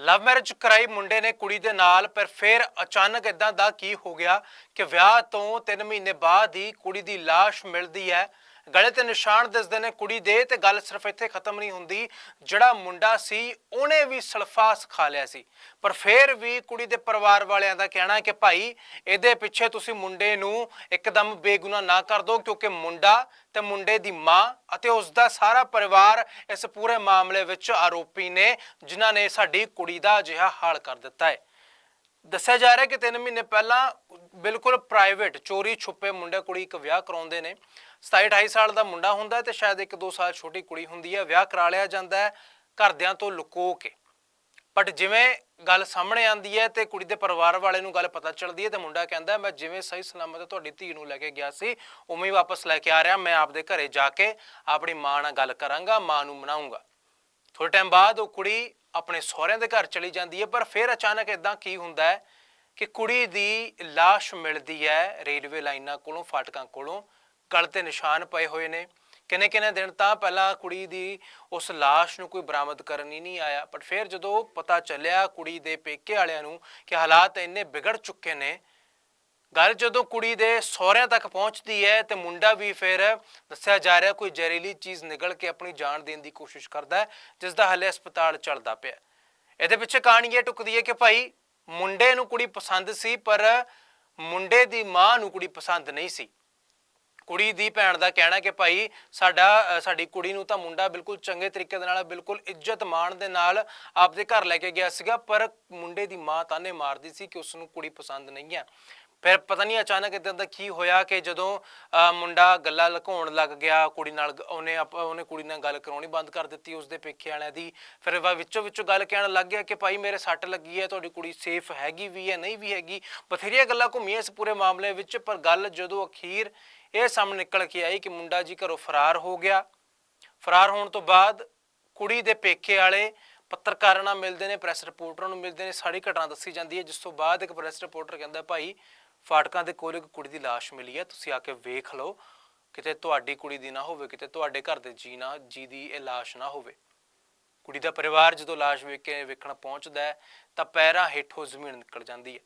Love marriage ਕਰਾਈ ਮੁੰਡੇ ਨੇ ਕੁੜੀ ਦੇ ਨਾਲ, ਪਰ ਫਿਰ ਅਚਾਨਕ ਇਦਾਂ ਦਾ ਕੀ ਹੋ ਗਿਆ ਕਿ ਵਿਆਹ ਤੋਂ 3 ਮਹੀਨੇ ਬਾਅਦ ਹੀ ਕੁੜੀ ਦੀ ਲਾਸ਼ ਮਿਲਦੀ ਹੈ। ਗਲੇ ਤੇ ਨਿਸ਼ਾਨ ਦਿਸਦੇ ਨੇ ਕੁੜੀ ਦੇ ਤੇ ਗੱਲ ਸਿਰਫ ਇੱਥੇ ਖਤਮ ਨਹੀਂ ਹੁੰਦੀ। ਜਿਹੜਾ ਮੁੰਡਾ ਸੀ, ਉਹਨੇ ਵੀ ਸਲਫਾਸ ਖਾ ਲਿਆ ਸੀ। ਪਰ ਫਿਰ ਵੀ ਕੁੜੀ ਦੇ ਪਰਿਵਾਰ ਵਾਲਿਆਂ ਦਾ ਕਹਿਣਾ ਹੈ ਕਿ ਭਾਈ, ਇਹਦੇ ਪਿੱਛੇ ਤੁਸੀਂ ਮੁੰਡੇ ਨੂੰ ਇੱਕਦਮ ਬੇਗੁਨਾਹ ਨਾ ਕਰ ਦਿਓ, ਕਿਉਂਕਿ ਮੁੰਡਾ ਤੇ ਮੁੰਡੇ ਦੀ ਮਾਂ ਅਤੇ ਉਸ ਦਾ ਸਾਰਾ ਪਰਿਵਾਰ ਇਸ ਪੂਰੇ ਮਾਮਲੇ ਵਿੱਚ ਆਰੋਪੀ ਨੇ, ਜਿਨ੍ਹਾਂ ਨੇ ਸਾਡੀ ਕੁੜੀ ਦਾ ਅਜਿਹਾ ਹਾਲ ਕਰ ਦਿੱਤਾ ਹੈ। ਦੱਸਿਆ ਜਾ ਰਿਹਾ ਕਿ 3 ਮਹੀਨੇ ਪਹਿਲਾਂ ਬਿਲਕੁਲ ਪ੍ਰਾਈਵੇਟ ਚੋਰੀ ਛੁਪੇ ਮੁੰਡੇ ਕੁੜੀ ਇੱਕ ਵਿਆਹ ਕਰਾਉਂਦੇ ਨੇ। 27 28 ਸਾਲ ਦਾ ਮੁੰਡਾ ਹੁੰਦਾ ਹੈ ਤੇ ਸ਼ਾਇਦ 1-2 ਸਾਲ ਛੋਟੀ ਕੁੜੀ ਹੁੰਦੀ ਹੈ, ਵਿਆਹ ਕਰਾ ਲਿਆ ਜਾਂਦਾ ਹੈ, ਘਰਦਿਆਂ ਤੋਂ ਲੁਕੋ ਕੇ। ਬਟ ਜਿਵੇਂ ਗੱਲ ਸਾਹਮਣੇ ਆਂਦੀ ਹੈ ਤੇ ਕੁੜੀ ਦੇ ਪਰਿਵਾਰ ਵਾਲੇ ਨੂੰ ਗੱਲ ਪਤਾ ਚੱਲਦੀ ਹੈ ਤੇ ਮੁੰਡਾ ਕਹਿੰਦਾ ਮੈਂ ਜਿਵੇਂ ਸਹੀ ਸਲਾਮਤ ਤੁਹਾਡੀ ਧੀ ਨੂੰ ਲੈ ਕੇ ਗਿਆ ਸੀ, ਉਵੇਂ ਹੀ ਵਾਪਸ ਲੈ ਕੇ ਆ ਰਿਹਾ, ਮੈਂ ਆਪਦੇ ਘਰੇ ਜਾ ਕੇ ਆਪਣੀ ਮਾਂ ਨਾਲ ਗੱਲ ਕਰਾਂਗਾ, ਮਾਂ ਨੂੰ ਮਨਾਉਂਗਾ ਥੋੜੇ ਟਾਈਮ ਬਾਅਦ ਉਹ ਕੁੜੀ ਆਪਣੇ ਸਹੁਰਿਆਂ ਦੇ ਘਰ ਚਲੀ ਜਾਂਦੀ ਹੈ ਪਰ ਫਿਰ ਅਚਾਨਕ ਇਦਾਂ ਕੀ ਹੁੰਦਾ ਹੈ ਕਿ ਕੁੜੀ ਦੀ লাশ ਮਿਲਦੀ ਹੈ ਰੇਲਵੇ ਲਾਈਨਾਂ ਕੋਲੋਂ ਫਾਟਕਾਂ ਕੋਲੋਂ ਗਲ ਤੇ ਨਿਸ਼ਾਨ ਪਏ ਹੋਏ ਨੇ ਕਿੰਨੇ ਕਿੰਨੇ ਦਿਨ ਤਾਂ ਪਹਿਲਾਂ ਕੁੜੀ ਦੀ ਉਸ লাশ ਨੂੰ ਕੋਈ ਬਰਾਮਦ ਕਰਨ ਹੀ ਨਹੀਂ ਆਇਆ ਪਰ ਫਿਰ ਜਦੋਂ ਪਤਾ ਚੱਲਿਆ ਕੁੜੀ ਦੇ ਪੇਕੇ ਵਾਲਿਆਂ ਨੂੰ ਕਿ ਹਾਲਾਤ ਇੰਨੇ ਵਿਗੜ ਚੁੱਕੇ ਨੇ ਗੱਲ ਜਦੋਂ ਕੁੜੀ ਦੇ ਸਹੁਰਿਆਂ ਤੱਕ ਪਹੁੰਚਦੀ ਹੈ ਤੇ ਮੁੰਡਾ ਵੀ ਫਿਰ ਦੱਸਿਆ ਜਾ ਰਿਹਾ ਕੋਈ ਜ਼ਹਿਰੀਲੀ ਚੀਜ਼ ਨਿਗਲ ਕੇ ਆਪਣੀ ਜਾਨ ਦੇਣ ਦੀ ਕੋਸ਼ਿਸ਼ ਕਰਦਾ ਹੈ, ਜਿਸ ਦਾ ਹਲੇ ਹਸਪਤਾਲ ਚੱਲਦਾ ਪਿਆ ਇਹਦੇ ਪਿੱਛੇ ਕਹਾਣੀ ਇਹ ਟੁਕਦੀ ਹੈ ਕਿ ਭਾਈ ਮੁੰਡੇ ਨੂੰ ਕੁੜੀ ਪਸੰਦ ਸੀ, ਪਰ ਮੁੰਡੇ ਦੀ ਮਾਂ ਨੂੰ ਕੁੜੀ ਪਸੰਦ ਨਹੀਂ ਸੀ। ਕੁੜੀ ਦੀ ਭੈਣ ਦਾ ਕਹਿਣਾ ਕਿ ਭਾਈ ਸਾਡਾ ਸਾਡੀ ਕੁੜੀ ਨੂੰ ਤਾਂ ਮੁੰਡਾ ਬਿਲਕੁਲ ਚੰਗੇ ਤਰੀਕੇ ਦੇ ਨਾਲ, ਬਿਲਕੁਲ ਇੱਜ਼ਤ ਮਾਣ ਦੇ ਨਾਲ ਆਪਦੇ ਘਰ ਲੈ ਕੇ ਗਿਆ ਸੀਗਾ, ਪਰ ਮੁੰਡੇ ਦੀ ਮਾਂ ਤਾਨੇ ਮਾਰਦੀ ਸੀ ਕਿ ਉਸ ਨੂੰ ਕੁੜੀ ਪਸੰਦ ਨਹੀਂ ਹੈ। ਫਿਰ ਪਤਾ ਨਹੀਂ ਅਚਾਨਕ ਇਦਾਂ ਦਾ ਕੀ ਹੋਇਆ ਕਿ ਜਦੋਂ ਮੁੰਡਾ ਗੱਲਾਂ ਲੁਕਾਉਣ ਲੱਗ ਗਿਆ, ਕੁੜੀ ਨਾਲ ਉਹਨੇ ਆਪ- ਉਹਨੇ ਕੁੜੀ ਨਾਲ ਗੱਲ ਕਰਾਉਣੀ ਬੰਦ ਕਰ ਦਿੱਤੀ ਉਸਦੇ ਪੇਕੇ ਵਾਲਿਆਂ ਦੀ। ਫਿਰ ਵਿੱਚੋਂ ਵਿੱਚੋਂ ਗੱਲ ਕਹਿਣ ਲੱਗ ਗਿਆ ਕਿ ਭਾਈ ਮੇਰੇ ਸੱਟ ਲੱਗੀ ਹੈ, ਤੁਹਾਡੀ ਕੁੜੀ ਸੇਫ ਹੈਗੀ ਵੀ ਹੈ, ਨਹੀਂ ਵੀ ਹੈਗੀ। ਬਥੇਰੀਆਂ ਗੱਲਾਂ ਘੁੰਮੀਆਂ ਇਸ ਪੂਰੇ ਮਾਮਲੇ ਵਿੱਚ, ਪਰ ਗੱਲ ਜਦੋਂ ਅਖੀਰ ਇਹ ਸਾਹਮਣੇ ਨਿਕਲ ਕੇ ਆਈ ਕਿ ਮੁੰਡਾ ਜੀ ਘਰੋਂ ਫਰਾਰ ਹੋ ਗਿਆ। ਫਰਾਰ ਹੋਣ ਤੋਂ ਬਾਅਦ ਕੁੜੀ ਦੇ ਪੇਕੇ ਵਾਲੇ ਪੱਤਰਕਾਰਾਂ ਨਾਲ ਮਿਲਦੇ ਨੇ, ਪ੍ਰੈਸ ਰਿਪੋਰਟਰਾਂ ਨੂੰ ਮਿਲਦੇ ਨੇ, ਸਾਰੀ ਘਟਨਾ ਦੱਸੀ ਜਾਂਦੀ ਹੈ, ਜਿਸ ਤੋਂ ਬਾਅਦ ਇੱਕ ਪ੍ਰੈਸ ਰਿਪੋਰਟਰ ਕਹਿੰਦਾ, ਭਾਈ ਫਾਟਕਾਂ ਦੇ ਕੋਲ ਇੱਕ ਕੁੜੀ ਦੀ ਲਾਸ਼ ਮਿਲੀ ਹੈ, ਤੁਸੀਂ ਆ ਕੇ ਵੇਖ ਲਓ, ਕਿਤੇ ਤੁਹਾਡੀ ਕੁੜੀ ਦੀ ਨਾ ਹੋਵੇ, ਕਿਤੇ ਤੁਹਾਡੇ ਘਰ ਦੇ ਜੀ ਨਾ, ਜੀ ਦੀ ਇਹ ਲਾਸ਼ ਨਾ ਹੋਵੇ। ਕੁੜੀ ਦਾ ਪਰਿਵਾਰ ਜਦੋਂ ਲਾਸ਼ ਵੇਖ ਕੇ ਵੇਖਣ ਪਹੁੰਚਦਾ ਹੈ, ਤਾਂ ਪੈਰਾਂ ਹੇਠੋਂ ਜ਼ਮੀਨ ਨਿਕਲ ਜਾਂਦੀ ਹੈ।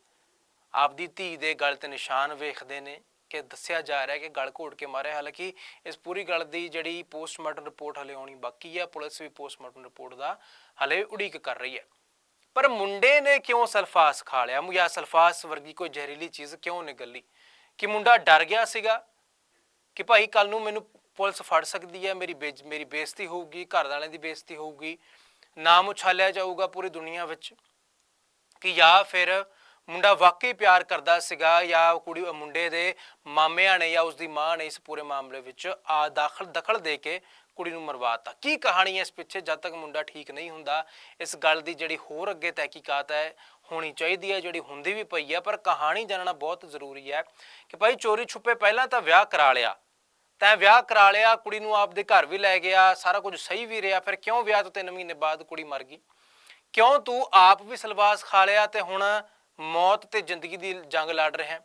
ਆਪਦੀ ਧੀ ਦੇ ਗਲ ਤੇ ਨਿਸ਼ਾਨ ਵੇਖਦੇ ਨੇ ਕਿ ਦੱਸਿਆ ਜਾ ਰਿਹਾ ਹੈ ਕਿ ਗਲ ਘੋਟ ਕੇ ਮਾਰਿਆ। ਹਾਲਾਂਕਿ ਇਸ ਪੂਰੀ ਗੱਲ ਦੀ ਜਿਹੜੀ ਪੋਸਟਮਾਰਟਮ ਰਿਪੋਰਟ ਹਲੇ ਆਉਣੀ ਬਾਕੀ ਹੈ, ਪੁਲਿਸ ਵੀ ਪੋਸਟਮਾਰਟਮ ਰਿਪੋਰਟ ਦਾ ਹਲੇ ਉਡੀਕ ਕਰ ਰਹੀ ਹੈ। ਪਰ ਮੁੰਡੇ ਨੇ ਕਿਉਂ ਸਲਫਾਸ ਖਾ ਲਿਆ? ਜਾਂ ਸਲਫਾਸ ਵਰਗੀ ਕੋਈ ਜ਼ਹਿਰੀਲੀ ਚੀਜ਼ ਕਿਉਂ ਨਿਗਲੀ ਕਿ ਮੁੰਡਾ ਡਰ ਗਿਆ ਸੀਗਾ ਕਿ ਭਾਈ ਕੱਲ ਨੂੰ ਮੈਨੂੰ ਪੁਲਿਸ ਫੜ ਸਕਦੀ ਹੈ, ਮੇਰੀ ਬੇਇੱਜ਼- ਮੇਰੀ ਬੇਇੱਜ਼ਤੀ ਹੋਊਗੀ, ਘਰ ਵਾਲਿਆਂ ਦੀ ਬੇਇੱਜ਼ਤੀ ਹੋਊਗੀ, ਨਾਮ ਉਛਾਲਿਆ ਜਾਊਗਾ ਪੂਰੀ ਦੁਨੀਆ ਵਿੱਚ, ਕਿ ਜਾਂ ਫਿਰ ਮੁੰਡਾ ਵਾਕਈ ਪਿਆਰ ਕਰਦਾ ਸੀਗਾ ਜਾਂ ਕੁੜੀ ਮੁੰਡੇ ਦੇ ਮਾਮਿਆਂ ਨੇ ਜਾਂ ਉਸਦੀ ਮਾਂ ਨੇ ਇਸ ਪੂਰੇ ਮਾਮਲੇ ਵਿੱਚ ਆ ਦਾਖਲ ਦਖਲ ਦੇ ਕੇ ਕੁੜੀ ਨੂੰ ਮਰਵਾਤਾ। ਕੀ ਕਹਾਣੀ ਹੈ ਇਸ ਪਿੱਛੇ? ਜਦ ਤੱਕ ਮੁੰਡਾ ਠੀਕ ਨਹੀਂ ਹੁੰਦਾ, ਇਸ ਗੱਲ ਦੀ ਜਿਹੜੀ ਹੋਰ ਅੱਗੇ ਤਹਿਕੀਕਾਤ ਹੈ ਹੋਣੀ ਚਾਹੀਦੀ ਹੈ ਜਿਹੜੀ ਹੁੰਦੀ ਵੀ ਪਈ ਹੈ ਪਰ ਕਹਾਣੀ ਜਾਣਨਾ ਬਹੁਤ ਜ਼ਰੂਰੀ ਹੈ ਕਿ ਭਾਈ ਚੋਰੀ ਛੁਪੇ ਪਹਿਲਾਂ ਤਾਂ ਵਿਆਹ ਕਰਾ ਲਿਆ। ਤੈਂ ਵਿਆਹ ਕਰਾ ਲਿਆ, ਕੁੜੀ ਨੂੰ ਆਪਦੇ ਘਰ ਵੀ ਲੈ ਗਿਆ, ਸਾਰਾ ਕੁਝ ਸਹੀ ਵੀ ਰਿਹਾ, ਫਿਰ ਕਿਉਂ ਵਿਆਹ ਤੋਂ 3 ਮਹੀਨੇ ਬਾਅਦ ਕੁੜੀ ਮਰ ਗਈ? ਕਿਉਂ ਤੂੰ ਆਪ ਵੀ ਸਲਵਾਸ ਖਾ ਲਿਆ ਤੇ ਹੁਣ ਮੌਤ ਤੇ ਜ਼ਿੰਦਗੀ ਦੀ ਜੰਗ ਲੜ ਰਿਹਾ ਹੈ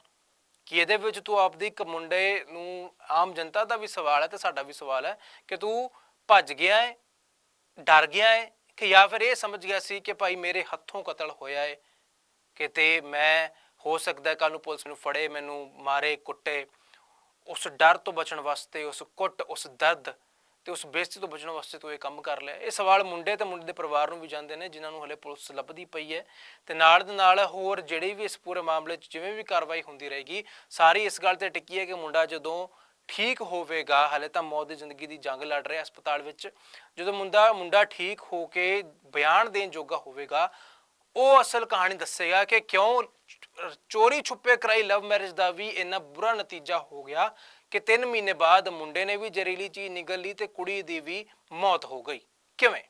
ਕਿ ਇਹਦੇ ਵਿੱਚ ਤੂੰ ਆਪਦੀ ਇੱਕ ਮੁੰਡੇ ਨੂੰ ਆਮ ਜਨਤਾ ਦਾ ਵੀ ਸਵਾਲ ਹੈ ਤੇ ਸਾਡਾ ਵੀ ਸਵਾਲ ਹੈ ਕਿ ਤੂੰ ਭੱਜ ਗਿਆ ਹੈ ਡਰ ਗਿਆ ਹੈ ਕਿ ਜਾਂ ਫਿਰ ਇਹ ਸਮਝ ਗਿਆ ਸੀ ਕਿ ਭਾਈ ਮੇਰੇ ਹੱਥੋਂ ਕਤਲ ਹੋਇਆ ਹੈ ਕਿਤੇ ਮੈਂ ਹੋ ਸਕਦਾ ਕੱਲ ਨੂੰ ਪੁਲਿਸ ਨੂੰ ਫੜੇ, ਮੈਨੂੰ ਮਾਰੇ ਕੁੱਟੇ। ਉਸ ਡਰ ਤੋਂ ਬਚਣ ਵਾਸਤੇ, ਉਸ ਕੁੱਟ, ਉਸ ਦਰਦ ਤੇ ਉਸ ਬੇਇੱਜ਼ਤੀ ਤੋਂ ਬਚਣ ਵਾਸਤੇ ਤੂੰ ਇਹ ਕੰਮ ਕਰ ਲਿਆ ਇਹ ਸਵਾਲ ਮੁੰਡੇ ਤੇ ਮੁੰਡੇ ਦੇ ਪਰਿਵਾਰ ਨੂੰ ਵੀ ਜਾਂਦੇ ਨੇ, ਜਿਨ੍ਹਾਂ ਨੂੰ ਹਲੇ ਪੁਲਿਸ ਲੱਭਦੀ ਪਈ ਹੈ। ਤੇ ਨਾਲ ਦੇ ਨਾਲ ਹੋਰ ਜਿਹੜੀ ਵੀ ਇਸ ਪੂਰੇ ਮਾਮਲੇ 'ਚ ਜਿਵੇਂ ਵੀ ਕਾਰਵਾਈ ਹੁੰਦੀ ਰਹੇਗੀ, ਸਾਰੀ ਇਸ ਗੱਲ ਤੇ ਟਿੱਕੀ ਹੈ ਕਿ ਮੁੰਡਾ ਜਦੋਂ ਠੀਕ ਹੋਵੇਗਾ, ਹਲੇ ਤਾਂ ਮੌਤ ਦੀ ਜ਼ਿੰਦਗੀ ਦੀ ਜੰਗ ਲੜ ਰਿਹਾ ਹਸਪਤਾਲ ਵਿੱਚ, ਜਦੋਂ ਮੁੰਡਾ ਮੁੰਡਾ ਠੀਕ ਹੋ ਕੇ ਬਿਆਨ ਦੇਣ ਜੋਗਾ ਹੋਵੇਗਾ, ਉਹ ਅਸਲ ਕਹਾਣੀ ਦੱਸੇਗਾ ਕਿ ਕਿਉਂ ਚੋਰੀ ਛੁਪੇ ਕਰਾਈ ਲਵ ਮੈਰਿਜ ਦਾ ਵੀ ਇੰਨਾ ਬੁਰਾ ਨਤੀਜਾ ਹੋ ਗਿਆ ਕਿ 3 ਮਹੀਨੇ ਬਾਅਦ ਮੁੰਡੇ ਨੇ ਵੀ ਜ਼ਹਿਰੀਲੀ ਚੀਜ਼ ਨਿਗਲ ਲਈ ਤੇ ਕੁੜੀ ਦੀ ਵੀ ਮੌਤ ਹੋ ਗਈ। ਕਿਵੇਂ?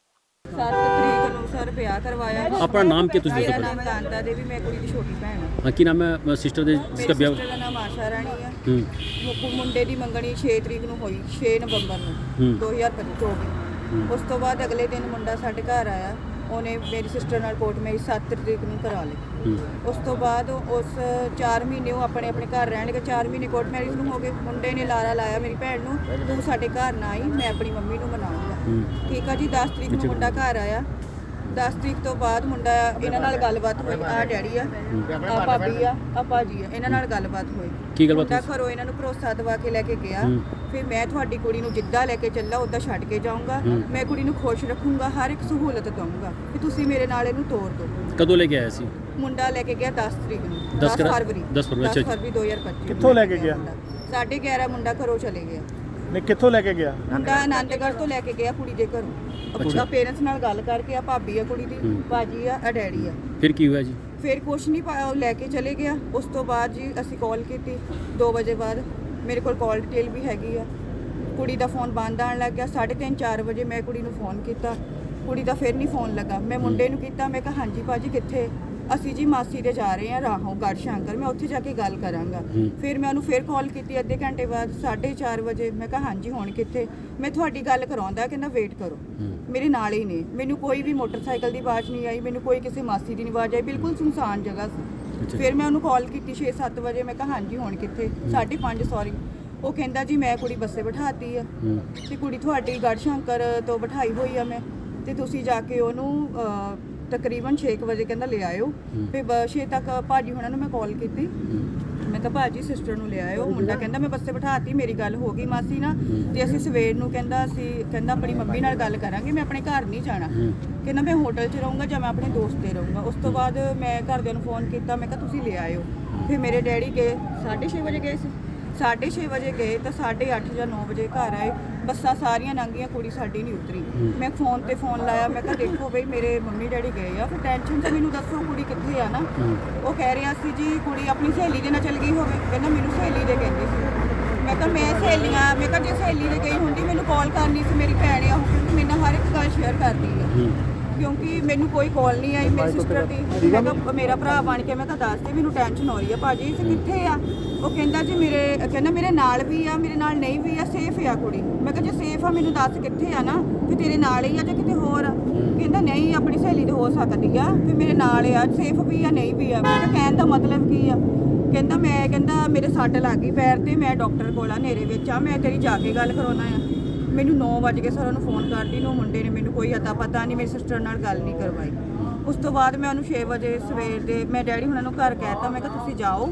7 ਤਰੀਕ ਨੂੰ ਸਰ ਵਿਆਹ ਕਰਵਾਇਆ ਆਪਣਾ ਨਾਮ ਕੀ ਤੁਸੀਂ ਮੇਰਾ ਦੱਸੋ ਨਾਮ ਕਾਂਤਾ ਦੇਵੀ ਮੈਂ ਕੁੜੀ ਦੀ ਛੋਟੀ ਭੈਣ ਹਾਂ। ਹਾਂ ਕੀ ਨਾਮ ਹੈ ਸਿਸਟਰ ਦੇ ਮੇਰੀ ਜਿਸका ਵਿਆਹ ਸਿਸਟਰ ਦਾ ਨਾਮ ਆਸ਼ਾ ਰਾਣੀ ਆ ਹੂੰ। ਮੁ- ਮੁੰਡੇ ਦੀ ਮੰਗਣੀ 6 ਤਰੀਕ ਨੂੰ ਹੋਈ 6 ਨਵੰਬਰ ਨੂੰ ਹੂੰ। 2024 ਉਸ ਤੋਂ ਬਾਅਦ ਅਗਲੇ ਦਿਨ ਮੁੰਡਾ ਸਾਡੇ ਘਰ ਆਇਆ। ਉਹਨੇ ਮੇਰੀ ਸਿਸਟਰ ਨਾਲ ਕੋਰਟ ਮੇਰੀ 7 ਤਰੀਕ ਨੂੰ ਕਰਾ ਲਈ। ਉਸ ਤੋਂ ਬਾਅਦ ਉਸ 4 ਮਹੀਨੇ ਉਹ ਆਪਣੇ ਆਪਣੇ ਘਰ ਰਹਿਣਗੇ 4 ਮਹੀਨੇ ਕੋਰਟ ਮੈਰਿਜ ਨੂੰ ਹੋ ਗਏ। ਮੁੰਡੇ ਨੇ ਲਾਰਾ ਲਾਇਆ ਮੇਰੀ ਭੈਣ ਨੂੰ। ਤੂੰ ਸਾਡੇ ਘਰ ਨਾ ਆਈ ਮੈਂ ਆਪਣੀ ਮੰਮੀ ਨੂੰ ਮਨਾਉਂਗਾ। ਠੀਕ ਆ ਜੀ 10 ਤਰੀਕ ਨੂੰ ਮੁੰਡਾ ਘਰ ਆਇਆ। 10 ਤਰੀਕ ਤੋਂ ਬਾਅਦ ਮੁੰਡਾ ਇਹਨਾਂ ਨਾਲ ਗੱਲਬਾਤ ਹੋਈ ਆ ਡੈਡੀ ਆ ਆ। ਭਾਬੀ ਆ ਆ ਭਾਜੀ ਆ ਇਹਨਾਂ ਨਾਲ ਗੱਲਬਾਤ ਹੋਈ। ਕੀ ਗੱਲਬਾਤ ਮੁੰਡਾ ਘਰੋਂ ਇਹਨਾਂ ਨੂੰ ਭਰੋਸਾ ਦਵਾ ਕੇ ਲੈ ਕੇ ਗਿਆ। ਫਿਰ ਮੈਂ ਤੁਹਾਡੀ ਕੁੜੀ ਨੂੰ ਜਿੱਦਾਂ ਲੈ ਕੇ ਚੱਲਾ ਉਦਾਂ ਛੱਡ ਕੇ ਜਾਊਂਗਾ। ਮੈਂ ਕੁੜੀ ਨੂੰ ਖੁਸ਼ ਰੱਖੂੰਗਾ ਹਰ ਇੱਕ ਸਹੂਲਤ ਦਊਂਗਾ ਕਿ ਤੁਸੀਂ ਮੇਰੇ ਨਾਲ ਇਹਨੂੰ ਤੋਰ ਦਿਓ। ਕਦੋਂ ਲੈ ਕੇ ਆਇਆ ਸੀ? ਮੁੰਡਾ ਲੈ ਕੇ ਗਿਆ 10 ਤਰੀਕ ਨੂੰ 10 10 ਕਰਾ- ਫਰਵਰੀ। 10 ਫਰਵਰੀ, ਅੱਛਾ ਜੀ। ਫਰਵਰੀ 2025 ਕਿੱਥੋਂ ਲੈ ਕੇ ਗਿਆ? 11:30 ਮੁੰਡਾ ਘਰੋਂ ਚਲੇ ਗਿਆ। ਨੇ ਕਿੱਥੋਂ ਲੈ ਕੇ ਗਿਆ? ਮੁੰਡਾ ਆਨੰਦਗੜ੍ਹ ਤੋਂ ਲੈ ਕੇ ਗਿਆ ਕੁੜੀ ਦੇ ਘਰੋਂ। ਅੱਛਾ। ਆ ਪੇਰੈਂਟਸ ਨਾਲ ਗੱਲ ਕਰਕੇ ਆ ਭਾਬੀ ਆ ਕੁੜੀ ਦੀ। ਭਾਜੀ ਆ ਆ ਡੈਡੀ ਆ। ਫਿਰ ਕੀ ਹੋਇਆ ਜੀ? ਫਿਰ ਕੁਛ ਨਹੀਂ ਪਾਇਆ ਉਹ ਲੈ ਕੇ ਚਲੇ ਗਿਆ। ਉਸ ਤੋਂ ਬਾਅਦ ਜੀ ਅਸੀਂ ਕਾਲ ਕੀਤੀ 2 ਵਜੇ ਬਾਅਦ। ਮੇਰੇ ਕੋਲ ਕਾਲ ਡਿਟੇਲ ਵੀ ਹੈਗੀ ਆ। ਕੁੜੀ ਦਾ ਫੋਨ ਬੰਦ ਆਣ ਲੱਗ ਗਿਆ 3:30 4 ਵਜੇ ਮੈਂ ਕੁੜੀ ਨੂੰ ਫੋਨ ਕੀਤਾ। ਕੁੜੀ ਦਾ ਫਿਰ ਨਹੀਂ ਫੋਨ ਲੱਗਾ। ਮੈਂ ਮੁੰਡੇ ਨੂੰ ਕੀਤਾ ਮੈਂ ਕਿਹਾ ਹਾਂਜੀ ਭਾਜੀ ਕਿੱਥੇ? ਅਸੀਂ ਜੀ ਮਾਸੀ ਦੇ ਜਾ ਰਹੇ ਹਾਂ ਰਾਹੋਂ ਗੜ ਸ਼ੰਕਰ ਮੈਂ ਉੱਥੇ ਜਾ ਕੇ ਗੱਲ ਕਰਾਂਗਾ। ਫਿਰ ਮੈਂ ਉਹਨੂੰ ਫਿਰ ਕਾਲ ਕੀਤੀ ਅੱਧੇ ਘੰਟੇ ਬਾਅਦ 4:30 ਵਜੇ ਮੈਂ ਕਿਹਾ ਹਾਂਜੀ ਹੁਣ ਕਿੱਥੇ? ਮੈਂ ਤੁਹਾਡੀ ਗੱਲ ਕਰਾਉਂਦਾ ਕਹਿੰਦਾ ਵੇਟ ਕਰੋ। ਮੇਰੇ ਨਾਲ ਹੀ ਨੇ। ਮੈਨੂੰ ਕੋਈ ਵੀ ਮੋਟਰਸਾਈਕਲ ਦੀ ਆਵਾਜ਼ ਨਹੀਂ ਆਈ ਮੈਨੂੰ ਕੋਈ ਕਿਸੇ ਮਾਸੀ ਦੀ ਨਹੀਂ ਆਵਾਜ਼ ਆਈ ਬਿਲਕੁਲ ਸੁਨਸਾਨ ਜਗ੍ਹਾ ਸੀ। ਫਿਰ ਮੈਂ ਉਹਨੂੰ ਕਾਲ ਕੀਤੀ 6-7 ਵਜੇ ਮੈਂ ਕਿਹਾ ਹਾਂਜੀ ਹੁਣ ਕਿੱਥੇ? 5:30 ਸੌਰੀ ਉਹ ਕਹਿੰਦਾ ਜੀ ਮੈਂ ਕੁੜੀ ਬੱਸੇ ਬਿਠਾਤੀ ਆ। ਤੇ ਕੁੜੀ ਤੁਹਾਡੀ ਗੜ ਸ਼ੰਕਰ ਤੋਂ ਬਿਠਾਈ ਹੋਈ ਆ ਮੈਂ। ਤੇ ਤੁਸੀਂ ਜਾ ਕੇ ਉਹਨੂੰ ਤਕਰੀਬਨ 6 ਵਜੇ ਕਹਿੰਦਾ ਲੈ ਆਇਓ। ਫਿਰ 6 ਤੱਕ ਭਾਜੀ ਹੁਣਾਂ ਨੂੰ ਮੈਂ ਕਾਲ ਕੀਤੀ। ਮੈਂ ਕਿਹਾ ਭਾਜੀ ਸਿਸਟਰ ਨੂੰ ਲੈ ਆਇਓ। ਮੁੰਡਾ ਕਹਿੰਦਾ ਮੈਂ ਬੱਸੇ ਬਿਠਾਤੀ ਮੇਰੀ ਗੱਲ ਹੋ ਗਈ ਮਾਸੀ ਨਾਲ। ਤੇ ਅਸੀਂ ਸਵੇਰ ਨੂੰ ਕਹਿੰਦਾ ਅਸੀਂ ਕਹਿੰਦਾ ਆਪਣੀ ਮੰਮੀ ਨਾਲ ਗੱਲ ਕਰਾਂਗੇ ਮੈਂ ਆਪਣੇ ਘਰ ਨਹੀਂ ਜਾਣਾ। ਕਹਿੰਦਾ ਮੈਂ ਹੋਟਲ 'ਚ ਰਹੂੰਗਾ ਜਾਂ ਮੈਂ ਆਪਣੇ ਦੋਸਤ ਦੇ ਰਹੂੰਗਾ। ਉਸ ਤੋਂ ਬਾਅਦ ਮੈਂ ਘਰਦਿਆਂ ਨੂੰ ਫੋਨ ਕੀਤਾ ਮੈਂ ਕਿਹਾ ਤੁਸੀਂ ਲੈ ਆਇਓ। ਫਿਰ ਮੇਰੇ ਡੈਡੀ ਗਏ। 6:30 ਵਜੇ ਗਏ ਸੀ। 6:30 ਵਜੇ ਗਏ ਤਾਂ 8:30 ਜਾਂ 9 ਵਜੇ ਘਰ ਆਏ। ਬੱਸਾਂ ਸਾਰੀਆਂ ਲੰਘੀਆਂ ਕੁੜੀ ਸਾਡੀ ਨਹੀਂ ਉਤਰੀ। ਮੈਂ ਫੋਨ ਤੇ ਫੋਨ ਲਾਇਆ ਮੈਂ ਕਿਹਾ ਦੇਖੋ ਬਈ ਮੇਰੇ ਮੰਮੀ ਡੈਡੀ ਗਏ ਆ। ਫਿਰ ਟੈਨਸ਼ਨ ਤੇ ਮੈਨੂੰ ਦੱਸੋ ਕੁੜੀ ਕਿੱਥੇ ਆ ਨਾ। ਉਹ ਕਹਿ ਰਿਹਾ ਸੀ ਜੀ ਕੁੜੀ ਆਪਣੀ ਸਹੇਲੀ ਦੇ ਨਾਲ ਚਲ ਗਈ ਹੋਵੇ। ਕਹਿੰਦਾ ਮੈਨੂੰ ਸਹੇਲੀ ਦੇ ਕਹਿੰਦੀ ਸੀ। ਮੈਂ ਕਿਹਾ ਮੈਂ ਸਹੇਲੀਆਂ ਮੈਂ ਕਿਹਾ ਜੇ ਸਹੇਲੀ ਦੇ ਗਈ ਹੁੰਦੀ ਮੈਨੂੰ ਕਾਲ ਕਰਨੀ ਸੀ ਮੇਰੀ ਭੈਣ ਆ ਉਹ ਕਿਉਂਕਿ ਮੇਰੇ ਨਾਲ ਹਰ ਇੱਕ ਗੱਲ ਸ਼ੇਅਰ ਕਰਦੀ ਆ। ਕਿਉਂਕਿ ਮੈਨੂੰ ਕੋਈ ਕਾਲ ਨਹੀਂ ਆਈ ਮੇਰੀ ਸਿਸਟਰ ਦੀ। ਮੈਂ ਕਿਹਾ ਮੇਰਾ ਭਰਾ ਬਣ ਕੇ ਮੈਂ ਕਿਹਾ ਦੱਸ ਦੇ ਮੈਨੂੰ ਟੈਨਸ਼ਨ ਹੋ ਰਹੀ ਆ ਭਾਜੀ ਇਹ ਕਿੱਥੇ ਆ? ਉਹ ਕਹਿੰਦਾ ਜੀ ਮੇਰੇ ਕਹਿੰਦਾ ਮੇਰੇ ਨਾਲ ਵੀ ਆ ਮੇਰੇ ਨਾਲ ਨਹੀਂ ਵੀ ਆ ਸੇਫ ਆ ਕੁੜੀ। ਮੈਂ ਕਿਹਾ ਜੇ ਸੇਫ ਆ ਮੈਨੂੰ ਦੱਸ ਕਿੱਥੇ ਆ ਨਾ? ਵੀ ਤੇਰੇ ਨਾਲ ਹੀ ਆ ਜਾਂ ਕਿਤੇ ਹੋਰ ਆ? ਕਹਿੰਦਾ ਨਹੀਂ ਆਪਣੀ ਸਹੇਲੀ ਦੇ ਹੋ ਸਕਦੀ ਆ ਵੀ ਮੇਰੇ ਨਾਲ ਆ ਸੇਫ ਵੀ ਆ ਨਹੀਂ ਵੀ ਆ। ਮੈਂ ਕਿਹਾ ਕਹਿਣ ਦਾ ਮਤਲਬ ਕੀ ਆ? ਕਹਿੰਦਾ ਮੈਂ ਕਹਿੰਦਾ ਮੇਰੇ ਸੱਟ ਲੱਗ ਗਈ ਪੈਰ ਤੇ ਮੈਂ ਡਾਕਟਰ ਕੋਲ ਆ ਨੇਰੇ ਵਿੱਚ ਆ ਮੈਂ ਤੇਰੀ ਜਾ ਕੇ ਗੱਲ ਕਰਾਉਣਾ ਆ। ਮੈਨੂੰ 9 ਵਜੇ ਕੇ ਸਰ, ਉਹਨੂੰ ਫੋਨ ਕਰਦੀ, ਨੂੰ ਮੁੰਡੇ ਨੇ ਮੈਨੂੰ ਕੋਈ ਅਤਾ ਪਤਾ ਨਹੀਂ, ਮੇਰੀ ਸਿਸਟਰ ਨਾਲ ਗੱਲ ਨਹੀਂ ਕਰਵਾਈ। ਉਸ ਤੋਂ ਬਾਅਦ ਮੈਂ ਉਹਨੂੰ 6 ਵਜੇ ਸਵੇਰ ਦੇ, ਮੈਂ ਡੈਡੀ ਹੁਣਾਂ ਨੂੰ ਘਰ ਕਹਿਤਾ, ਮੈਂ ਕਿਹਾ ਤੁਸੀਂ ਜਾਓ।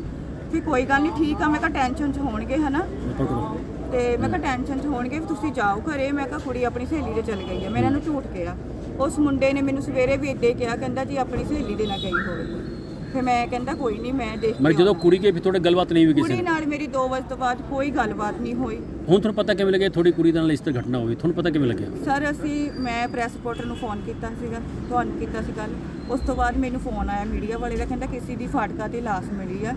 ਵੀ ਕੋਈ ਗੱਲ ਨਹੀਂ, ਠੀਕ ਆ, ਮੈਂ ਕਿਹਾ ਟੈਨਸ਼ਨ 'ਚ ਹੋਣਗੇ, ਹਨਾ? ਪਕੜੋ ਤੇ ਮੈਂ ਕਿਹਾ ਟੈਨਸ਼ਨ 'ਚ ਹੋਣਗੇ, ਵੀ ਤੁਸੀਂ ਜਾਓ ਘਰੇ। ਮੈਂ ਕਿਹਾ ਕੁੜੀ ਆਪਣੀ ਸਹੇਲੀ ਦੇ ਚਲ ਗਈ ਹੈ, ਮੈਂ ਇਹਨਾਂ ਨੂੰ ਝੂਠ ਕਿਹਾ। ਉਸ ਮੁੰਡੇ ਨੇ ਮੈਨੂੰ ਸਵੇਰੇ ਵੀ ਇੱਦਾਂ ਹੀ ਕਿਹਾ, ਕਹਿੰਦਾ ਜੀ ਆਪਣੀ ਸਹੇਲੀ ਦੇ ਨਾਲ ਗਈ ਹੋਵੇ। ਫਿਰ ਮੈਂ ਕਹਿੰਦਾ ਕੋਈ ਨਹੀਂ ਮੈਂ ਦੇਖ ਮੈਂ ਜਦੋਂ। ਕੁੜੀ ਕੇ ਵੀ ਤੁਹਾਡੇ ਗੱਲਬਾਤ ਨਹੀਂ ਹੋਈ ਕਿਸੇ ਕੁੜੀ ਨਾਲ? ਨਾਲ ਮੇਰੀ 2 ਵਜੇ ਤੋਂ ਬਾਅਦ ਕੋਈ ਗੱਲਬਾਤ ਨਹੀਂ ਹੋਈ। ਹੁਣ ਤੁਹਾਨੂੰ ਪਤਾ ਕਿਵੇਂ ਲੱਗਿਆ ਤੁਹਾਡੀ ਕੁੜੀ ਦੇ ਨਾਲ ਇਸ ਤਰ੍ਹਾਂ ਘਟਨਾ ਹੋਈ? ਤੁਹਾਨੂੰ ਪਤਾ ਕਿਵੇਂ ਲੱਗਿਆ? ਸਰ ਅਸੀਂ ਮੈਂ ਪ੍ਰੈਸ ਰਿਪੋਰਟਰ ਨੂੰ ਫੋਨ ਕੀਤਾ ਸੀਗਾ ਤੁਹਾਨੂੰ ਕੀਤਾ ਸੀ ਕੱਲ ਉਸ ਤੋਂ ਬਾਅਦ ਮੈਨੂੰ ਫੋਨ ਆਇਆ ਮੀਡੀਆ ਵਾਲੇ ਦਾ ਕਹਿੰਦਾ ਕਿਸੇ ਦੀ ਫਾਟਕਾ ਤੇ ਲਾਸ਼ ਮਿਲੀ ਆ।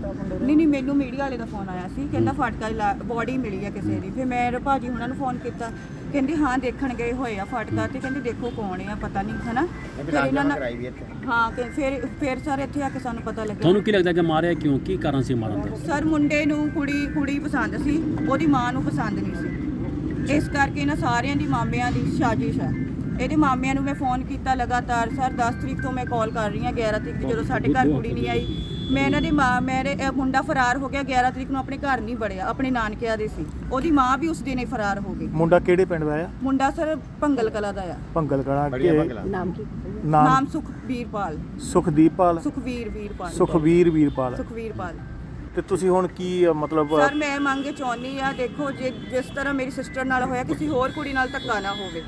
ਨਹੀਂ ਨਹੀਂ ਮੈਨੂੰ ਮੀਡੀਆ ਵਾਲੇ ਦਾ ਫੋਨ ਆਇਆ ਸੀ ਕਹਿੰਦਾ ਫਾਟਕਾ ਬੋਡੀ ਮਿਲੀ ਆ ਕਿਸੇ ਦੀ। ਫਿਰ ਮੈਂ ਭਾਜੀ ਉਹਨਾਂ ਨੂੰ ਫੋਨ ਕੀਤਾ। ਕਹਿੰਦੇ ਹਾਂ ਦੇਖਣ ਗਏ ਹੋਏ ਆ ਫਾਟਕਾ ਤੇ। ਕਹਿੰਦੇ ਦੇਖੋ ਕੌਣ ਆ ਪਤਾ ਨਹੀਂ ਹਨਾ? ਫਿਰ ਇਹਨਾਂ ਨਾਲ ਹਾਂ ਕਿ ਫਿਰ ਫਿਰ ਸਰ ਇੱਥੇ ਆ ਕੇ ਸਾਨੂੰ ਪਤਾ ਲੱਗਿਆ। ਤੁਹਾਨੂੰ ਕੀ ਲੱਗਦਾ ਕਿ ਮਾਰਿਆ ਕਿਉਂ? ਕੀ ਕਾਰਨ ਸੀ ਮਾਰਨ ਦਾ ਸਰ ਮੁੰਡੇ ਨੂੰ ਕੁੜੀ ਕੁੜੀ ਪਸੰਦ ਸੀ ਉਹਦੀ ਮਾਂ ਨੂੰ ਪਸੰਦ ਨਹੀਂ ਸੀ। ਇਸ ਕਰਕੇ ਇਹਨਾਂ ਸਾਰਿਆਂ ਦੀ ਮਾਮਿਆਂ ਦੀ ਸਾਜ਼ਿਸ਼ ਹੈ ਇਹਦੇ ਮਾਮਿਆਂ ਨੂੰ ਮੈਂ ਫੋਨ ਕੀਤਾ ਲਗਾਤਾਰ। ਸਰ 10 ਤਰੀਕ ਤੋਂ ਮੈਂ ਕਾਲ ਕਰ ਰਹੀ ਹਾਂ 11 ਤਰੀਕ ਦੀ ਜਦੋਂ ਸਾਡੇ ਘਰ ਕੁੜੀ ਨਹੀਂ ਆਈ। ਮੈਂ ਇਹਨਾਂ ਦੀ ਮਾਂ ਮੇਰੇ ਇਹ ਮੁੰਡਾ ਫਰਾਰ ਹੋ ਗਿਆ 11 ਤਰੀਕ ਨੂੰ ਆਪਣੇ ਘਰ ਨਹੀਂ ਵੜਿਆ ਆਪਣੇ ਨਾਨਕਿਆਂ ਦੇ ਸੀ। ਉਹਦੀ ਮਾਂ ਵੀ ਉਸ ਦਿਨ ਹੀ ਫਰਾਰ ਹੋ ਗਈ। ਮੁੰਡਾ ਕਿਹੜੇ ਪਿੰਡ ਦਾ ਆ? ਮੁੰਡਾ ਸਰ ਭੰਗਲ ਕਲਾ ਦਾ ਆ। ਭੰਗਲ ਕਲਾ ਕੇ ਨਾਮ ਕੀ? ਨਾਮ ਨਾਮ ਸੁਖਬੀਰਪਾਲ। ਸੁਖਦੀਪਾਲ। ਸੁਖਵੀਰ ਵੀਰਪਾਲ। ਸੁਖਵੀਰ ਵੀਰਪਾਲ। ਸੁਖਵੀਰਪਾਲ। ਤੇ ਤੁਸੀਂ ਹੁਣ ਕੀ ਅ, ਮਤਲਬ ਸਰ ਮੈਂ ਮੰਗੇ ਚਾਹੁੰਦੀ ਆ ਦੇਖੋ ਜੇ ਜਿਸ ਤਰ੍ਹਾਂ ਮੇਰੀ ਸਿਸਟਰ ਨਾਲ ਹੋਇਆ ਕਿਸੇ ਹੋਰ ਕੁੜੀ ਨਾਲ ਧੱਕਾ ਨਾ ਹੋਵੇ।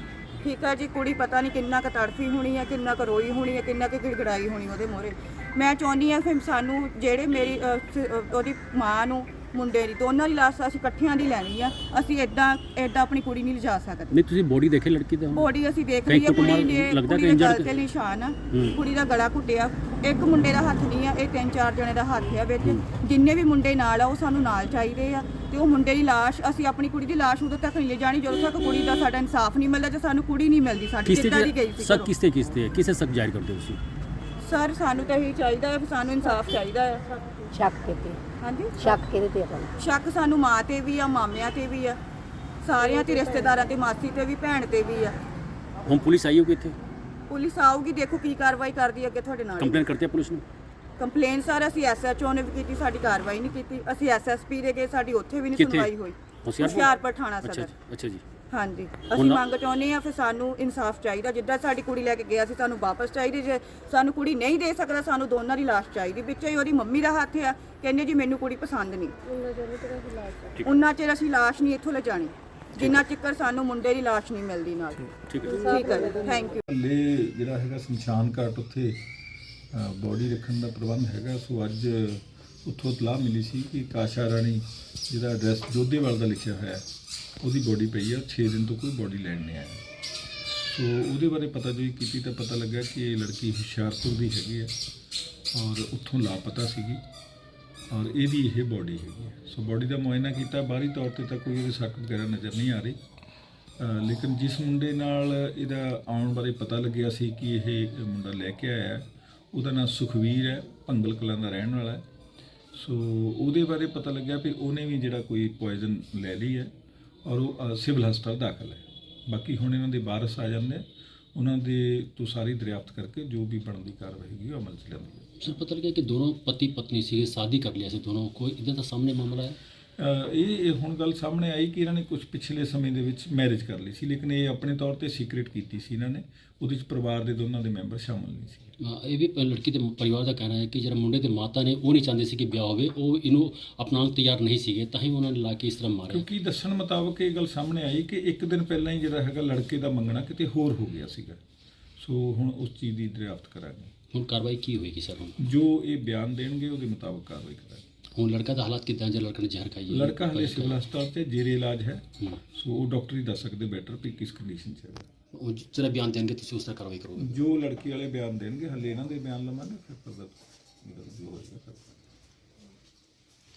ਠੀਕ ਆ ਜੀ ਕੁੜੀ ਪਤਾ ਨਹੀਂ ਕਿੰਨਾ ਕੁ ਤੜਫੀ ਹੋਣੀ ਆ ਕਿੰਨਾ ਕੁ ਰੋਈ ਹੋਣੀ ਆ ਕਿੰਨਾ ਕੁ ਗਿੜਗੜਾਈ ਹੋਣੀ ਉਹਦੇ ਮੋਰੇ ਮੈਂ ਚਾਹੁੰਦੀ ਆ ਫਿਰ ਸਾਨੂੰ ਜਿਹੜੇ ਮੇਰੀ ਸ- ਉਹਦੀ ਮਾਂ ਨੂੰ ਮੁੰਡੇ ਦੀ ਦੋਨਾਂ ਦੀ ਲਾਸ਼ ਅਸੀਂ ਇਕੱਠਿਆਂ ਦੀ ਲੈਣੀ ਆ। ਅਸੀਂ ਇਦਾਂ ਇਦਾਂ ਆਪਣੀ ਕੁੜੀ ਨਹੀਂ ਲਿਜਾ ਸਕਦੇ। ਨਹੀਂ ਤੁਸੀਂ ਬੋਡੀ ਦੇਖੇ ਲੜਕੀ ਦਾ? ਬੋਡੀ ਅਸੀਂ ਦੇਖ ਕਈ ਲਈ ਆ ਕੁੜੀ ਨੇ ਲੱਗਦਾ ਕੁੜੀ ਕਿ ਦੇ ਗਲ injured- ਤੇ ਨਿਸ਼ਾਨ ਆ ਹੂੰ। ਕੁੜੀ ਦਾ ਗਲਾ ਘੁੱਟਿਆ। ਇੱਕ ਮੁੰਡੇ ਦਾ ਹੱਥ ਨਹੀਂ ਆ ਇਹ ਤਿੰਨ ਚਾਰ ਜਣੇ ਦਾ ਹੱਥ ਆ ਵਿੱਚ। ਜਿੰਨੇ ਵੀ ਮੁੰਡੇ ਨਾਲ ਆ ਉਹ ਸਾਨੂੰ ਨਾਲ ਚਾਹੀਦੇ ਆ। ਤੇ ਉਹ ਮੁੰਡੇ ਦੀ ਲਾਸ਼ ਅਸੀਂ ਆਪਣੀ ਕੁੜੀ ਦੀ ਲਾਸ਼ ਉਦੋਂ ਤੱਕ ਨਹੀਂ ਲੈ ਜਾਣੀ ਜਦੋਂ ਤੱਕ ਕੁੜੀ ਦਾ ਸਾਡਾ ਇਨਸਾਫ ਨਹੀਂ ਮਿਲਦਾ ਜੇ ਸਾਨੂੰ ਕੁੜੀ ਨਹੀਂ ਮਿਲਦੀ ਸਾਡੀ ਕਿਸ ਜਿੱਦਾਂ ਦੀ ਗਈ ਸੀ ਸਰ ਘਰੋਂ। ਕਿਸ ਤੇ ਕਿਸ ਤੇ ਕਿਸੇ ਸਕ ਜਾਰੀ ਕਰਦੇ ਹੋ ਤੁਸੀਂ? ਸਰ ਸਾਨੂੰ ਤਾਂ ਇਹੀ ਚਾਹੀਦਾ ਹੈ ਵੀ ਸਾਨੂੰ ਇਨਸਾਫ ਚਾਹੀਦਾ ਹੈ। ਸ਼ੱਕ ਕਿਤੇ ਹਾਂਜੀ? ਸ਼ੱਕ ਕਿਹਦੇ ਤੇ ਆਪਾਂ ਸ਼ੱਕ ਸਾਨੂੰ ਮਾਂ ਤੇ ਵੀ ਆ ਮਾਮਿਆਂ ਤੇ ਵੀ ਆ। ਸਾਰਿਆਂ ਤੇ ਰਿਸ਼ਤੇਦਾਰਾਂ ਤੇ ਮਾਸੀ ਤੇ ਵੀ ਭੈਣ ਤੇ ਵੀ ਆ। ਹੁਣ ਪੁਲਿਸ ਆਈ ਹੋਗੀ ਇੱਥੇ? ਪੁਲਿਸ ਆਊਗੀ ਦੇਖੋ ਕੀ ਕਾਰਵਾਈ ਕਰਦੀ ਹੈ ਅੱਗੇ ਤੁਹਾਡੇ ਨਾਲ ਕੰਪਲੇਨ ਕਰਤੇ ਪੁਲਿਸ ਨੂੰ? ਕੰਪਲੇਨ ਸਰ ਅਸੀਂ ਐਸਐਚਓ ਨੇ ਵੀ ਕੀਤੀ ਸਾਡੀ ਕਾਰਵਾਈ ਨਹੀਂ ਕੀਤੀ। ਅਸੀਂ ਐਸਐਸਪੀ ਦੇ ਗਏ ਸਾਡੀ ਉੱਥੇ ਵੀ ਨਹੀਂ ਕਿੱਥੇ? ਸੁਣਵਾਈ ਹੋਈ। ਹੁਸ਼ਿਆਰਪੁਰ? ਹੁਸ਼ਿਆਰਪੁਰ ਥਾਣਾ ਅੱਛਾ ਸਦਰ। ਜੀ ਅੱਛਾ ਜੀ। ਹਾਂਜੀ। ਅਸੀਂ ਮੰਗ ਚਾਹੁੰਦੇ ਆ ਫਿਰ ਸਾਨੂੰ ਇਨਸਾਫ ਚਾਹੀਦਾ। ਜਿੱਦਾਂ ਸਾਡੀ ਕੁੜੀ ਲੈ ਕੇ ਗਿਆ ਸੀ ਸਾਨੂੰ ਵਾਪਸ ਚਾਹੀਦੀ ਜੇ ਸਾਨੂੰ ਕੁੜੀ ਨਹੀਂ ਦੇ ਸਕਦਾ ਸਾਨੂੰ ਦੋਨਾਂ ਦੀ ਲਾਸ਼ ਚਾਹੀਦੀ। ਵਿੱਚ ਹੀ ਉਹਦੀ ਮੰਮੀ ਦਾ ਹੱਥ ਆ ਕਹਿੰਦੇ ਜੀ ਮੈਨੂੰ ਕੁੜੀ ਪਸੰਦ ਨਹੀਂ। ਉਹਨਾਂ ਚਿਰ ਅਸੀਂ ਲਾਸ਼ ਨਹੀਂ ਇੱਥੋਂ ਲੈ ਜਾਣੀ ਜਿੰਨਾ ਚਿਕਰ ਸਾਨੂੰ ਮੁੰਡੇ ਦੀ ਲਾਸ਼ ਨਹੀਂ ਮਿਲਦੀ ਨਾਲ। ਠੀਕ ਹੈ। ਠੀਕ ਹੈ ਥੈਂਕ ਯੂ ਜਿਹੜਾ ਹੈਗਾ ਸ਼ਮਸ਼ਾਨ ਘਾਟ ਉੱਥੇ ਬੋਡੀ ਰੱਖਣ ਦਾ ਪ੍ਰਬੰਧ ਹੈਗਾ। ਸੋ ਅੱਜ ਉੱਥੋਂ ਤਲਾਹ ਮਿਲੀ ਸੀ ਕਿ ਕਾਸ਼ਾ ਰਾਣੀ ਜਿਹਦਾ ਐਡਰੈਸ ਜੋਧੇਵਾਲ ਦਾ ਲਿਖਿਆ ਹੋਇਆ ਹੈ, ਉਹਦੀ ਬੋਡੀ ਪਈ ਆ 6 ਦਿਨ ਤੋਂ ਕੋਈ ਬੋਡੀ ਲੈਣ ਨਹੀਂ ਆਇਆ। ਸੋ ਉਹਦੇ ਬਾਰੇ ਪਤਾ ਜੋ ਕੀਤੀ ਤਾਂ ਪਤਾ ਲੱਗਾ ਕਿ ਇਹ ਲੜਕੀ ਹੁਸ਼ਿਆਰਪੁਰ ਦੀ ਹੈਗੀ ਹੈ ਔਰ ਉੱਥੋਂ ਲਾਪਤਾ ਸੀਗੀ ਔਰ ਇਹਦੀ ਇਹ ਬੋਡੀ ਹੈਗੀ ਹੈ ਸੋ ਬੋਡੀ ਦਾ ਮੁਆਇਨਾ ਕੀਤਾ, ਬਾਹਰੀ ਤੌਰ ਤੇ ਤਾਂ ਕੋਈ ਇਹਦੇ ਸੱਟ ਵਗੈਰਾ ਨਜ਼ਰ ਨਹੀਂ ਆ ਰਹੀ। ਲੇਕਿਨ ਜਿਸ ਮੁੰਡੇ ਨਾਲ ਇਹਦਾ ਆਉਣ ਬਾਰੇ ਪਤਾ ਲੱਗਿਆ ਸੀ ਕਿ ਇਹ ਮੁੰਡਾ ਲੈ ਕੇ ਆਇਆ, ਉਹਦਾ ਨਾਮ ਸੁਖਵੀਰ ਹੈ, ਭੰਗਲ ਕਲਾਂ ਦਾ ਰਹਿਣ ਵਾਲਾ ਹੈ। ਸੋ ਉਹਦੇ ਬਾਰੇ ਪਤਾ ਲੱਗਿਆ ਵੀ ਉਹਨੇ ਵੀ ਜਿਹੜਾ ਕੋਈ ਪੋਇਜ਼ਨ ਲੈ ਲਈ ਹੈ। ਔਰ ਉਹ ਸਿਵਲ ਹਸਪਤਾਲ ਦਾਖਲ ਹੈ। ਬਾਕੀ ਹੁਣ ਇਹਨਾਂ ਦੇ ਵਾਰਸ ਆ ਜਾਂਦੇ ਆ, ਉਹਨਾਂ ਦੇ ਤੋਂ ਸਾਰੀ ਦਰਿਆਫਤ ਕਰਕੇ ਜੋ ਵੀ ਬਣਦੀ ਕਾਰਵਾਈ ਹੈਗੀ ਉਹ ਅਮਲ ਚ ਲਿਆਂਦੀ ਹੈ ਸਰ ਪਤਾ ਲੱਗਿਆ ਕਿ ਦੋਨੋਂ ਪਤੀ ਪਤਨੀ ਸੀਗੇ ਸ਼ਾਦੀ ਕਰ ਲਿਆ ਸੀ ਦੋਨੋਂ। ਕੋਈ ਇਦਾਂ ਦਾ ਸਾਹਮਣੇ ਮਾਮਲਾ ਹੈ? ਇਹ ਇਹ ਹੁਣ ਗੱਲ ਸਾਹਮਣੇ ਆਈ ਕਿ ਇਹਨਾਂ ਨੇ ਕੁਝ ਪਿਛਲੇ ਸਮੇਂ ਦੇ ਵਿੱਚ ਮੈਰਿਜ ਕਰ ਲਈ ਸੀ ਲੇਕਿਨ ਇਹ ਆਪਣੇ ਤੌਰ ਤੇ ਸੀਕ੍ਰੀਟ ਕੀਤੀ ਸੀ ਇਹਨਾਂ ਨੇ ਉਹਦੇ ਵਿੱਚ ਪਰਿਵਾਰ ਦੇ ਦੋਨਾਂ ਦੇ ਮੈਂਬਰ ਸ਼ਾਮਲ ਨਹੀਂ ਸੀ। ਇਹ ਵੀ ਲੜਕੀ ਦੇ ਪਰਿਵਾਰ ਦਾ ਕਹਿਣਾ ਹੈ ਕਿ ਜਿਹੜਾ ਮੁੰਡੇ ਦੇ ਮਾਤਾ ਨੇ ਉਹ ਨਹੀਂ ਚਾਹੁੰਦੇ ਸੀ ਕਿ ਵਿਆਹ ਹੋਵੇ ਉਹ ਇਹਨੂੰ ਅਪਣਾਉਣ ਤਿਆਰ ਨਹੀਂ ਸੀਗੇ ਤਾਂ ਹੀ ਉਹਨਾਂ ਨੇ ਲਾ ਕੇ ਇਸ ਤਰ੍ਹਾਂ ਮਾਰਿਆ। ਕਿਉਂਕਿ ਦੱਸਣ ਮੁਤਾਬਕ ਇਹ ਗੱਲ ਸਾਹਮਣੇ ਆਈ ਕਿ ਇੱਕ ਦਿਨ ਪਹਿਲਾਂ ਹੀ ਜਿਹੜਾ ਹੈਗਾ ਲੜਕੇ ਦਾ ਮੰਗਣਾ ਕਿਤੇ ਹੋਰ ਹੋ ਗਿਆ ਸੀਗਾ। ਸੋ ਹੁਣ ਉਸ ਚੀਜ਼ ਦੀ ਦਰਿਆਫਤ ਕਰਾਂਗੇ। ਹੁਣ ਕਾਰਵਾਈ ਕੀ ਹੋਏਗੀ ਸਰ ਹੁਣ? ਜੋ ਇਹ ਬਿਆਨ ਦੇਣਗੇ ਉਹਦੇ ਮੁਤਾਬਕ ਕਾਰਵਾਈ ਕਰਾਂਗੇ। ਹੁਣ ਲੜਕਾ ਦਾ ਹਾਲਾਤ ਕਿਦਾਂ ਜੇ ਲੜਕੇ ਨੇ ਜ਼ਹਿਰ ਖਾਈ ਹੈ ਲੜਕਾ ਹਲੇ ਸਿਵਲ ਹਸਪਤਾਲ ਤੇ ਜੇਰੇ ਇਲਾਜ ਹੈ। ਸੋ ਉਹ ਡਾਕਟਰ ਹੀ ਦੱਸ ਸਕਦੇ ਬੈਟਰ ਵੀ ਕਿਸ ਕੰਡੀਸ਼ਨ 'ਚ ਹੈ। ਉਹ ਜਿਹੜਾ ਬਿਆਨ ਦੇਣਗੇ ਤੁਸੀਂ ਉਸ ਤਰ੍ਹਾਂ ਕਾਰਵਾਈ ਕਰੋਗੇ। ਜੋ ਲੜਕੀ ਵਾਲੇ ਬਿਆਨ ਦੇਣਗੇ ਹਲੇ ਇਹਨਾਂ ਦੇ ਬਿਆਨ ਲਵਾਂਗੇ ਫਿਰ ਪਤਾ ਜੋ ਹੋਏਗਾ